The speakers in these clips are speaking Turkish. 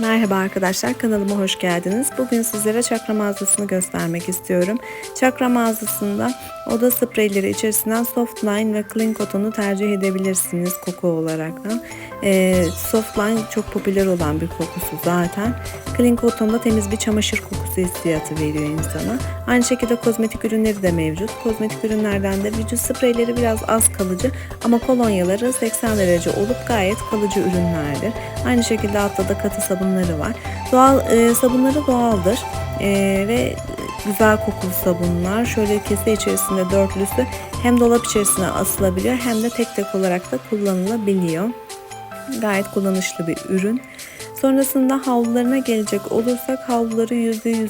Merhaba arkadaşlar kanalıma hoş geldiniz. Bugün sizlere çakra mağazasını göstermek istiyorum. Çakra mağazasında oda spreyleri içerisinden soft line ve clean cotton'u tercih edebilirsiniz koku olarak da. Ee, soft line çok popüler olan bir kokusu zaten. Clean cotton da temiz bir çamaşır kokusu hissiyatı veriyor insana. Aynı şekilde kozmetik ürünleri de mevcut. Kozmetik ürünlerden de vücut spreyleri biraz az kalıcı ama kolonyaları 80 derece olup gayet kalıcı ürünlerdir. Aynı şekilde altta da katı sabunları var. Doğal e, sabunları doğaldır e, ve güzel kokulu sabunlar. Şöyle kese içerisinde dörtlüsü hem dolap içerisine asılabiliyor hem de tek tek olarak da kullanılabiliyor. Gayet kullanışlı bir ürün. Sonrasında havlularına gelecek olursak havluları %100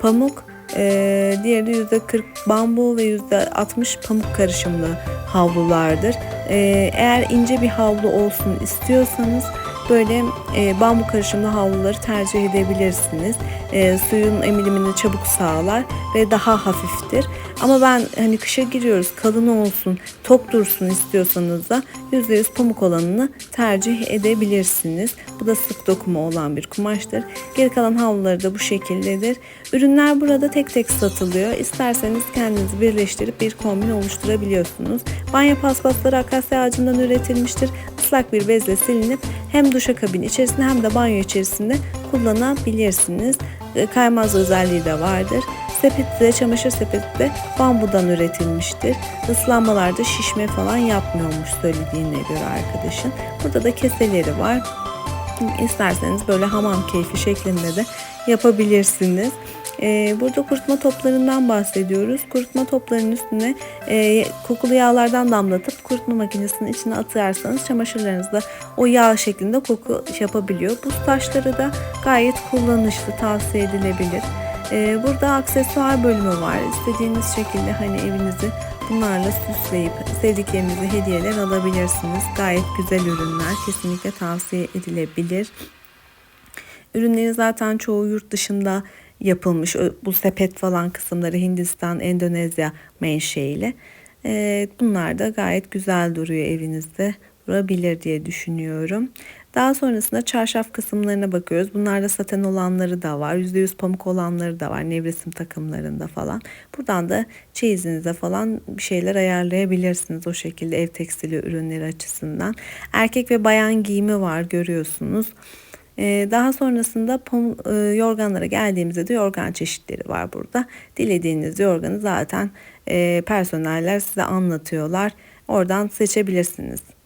pamuk, e, diğeri %40 bambu ve %60 pamuk karışımlı havlulardır. E, eğer ince bir havlu olsun istiyorsanız böyle e, bambu karışımlı havluları tercih edebilirsiniz. E, suyun emilimini çabuk sağlar ve daha hafiftir. Ama ben hani kışa giriyoruz kalın olsun, tok dursun istiyorsanız da %100 pamuk olanını tercih edebilirsiniz. Bu da sık dokuma olan bir kumaştır. Geri kalan havluları da bu şekildedir. Ürünler burada tek tek satılıyor. İsterseniz kendiniz birleştirip bir kombin oluşturabiliyorsunuz. Banyo paspasları akasya ağacından üretilmiştir. Islak bir bezle silinip hem duşakabin içerisinde hem de banyo içerisinde kullanabilirsiniz. E, Kaymaz özelliği de vardır. Sepeti de çamaşır sepeti de bambudan üretilmiştir. Islanmalarda şişme falan yapmıyormuş söylediğine göre arkadaşın. Burada da keseleri var. İsterseniz böyle hamam keyfi şeklinde de yapabilirsiniz. Ee, burada kurutma toplarından bahsediyoruz. Kurutma toplarının üstüne e, kokulu yağlardan damlatıp kurutma makinesinin içine atarsanız çamaşırlarınızda o yağ şeklinde koku yapabiliyor. Buz taşları da gayet kullanışlı, tavsiye edilebilir. Ee, burada aksesuar bölümü var. İstediğiniz şekilde hani evinizi bunlarla süsleyip sevdiklerinize hediyeler alabilirsiniz. Gayet güzel ürünler. Kesinlikle tavsiye edilebilir. Ürünleri zaten çoğu yurt dışında yapılmış. Bu sepet falan kısımları Hindistan, Endonezya menşeili. Ee, bunlar da gayet güzel duruyor evinizde. Durabilir diye düşünüyorum. Daha sonrasında çarşaf kısımlarına bakıyoruz. Bunlarda saten olanları da var. %100 pamuk olanları da var. Nevresim takımlarında falan. Buradan da çeyizinize falan bir şeyler ayarlayabilirsiniz o şekilde ev tekstili ürünleri açısından. Erkek ve bayan giyimi var görüyorsunuz. Ee, Daha sonrasında e, yorganlara geldiğimizde de yorgan çeşitleri var burada. Dilediğiniz yorganı zaten e, personeller size anlatıyorlar. Oradan seçebilirsiniz.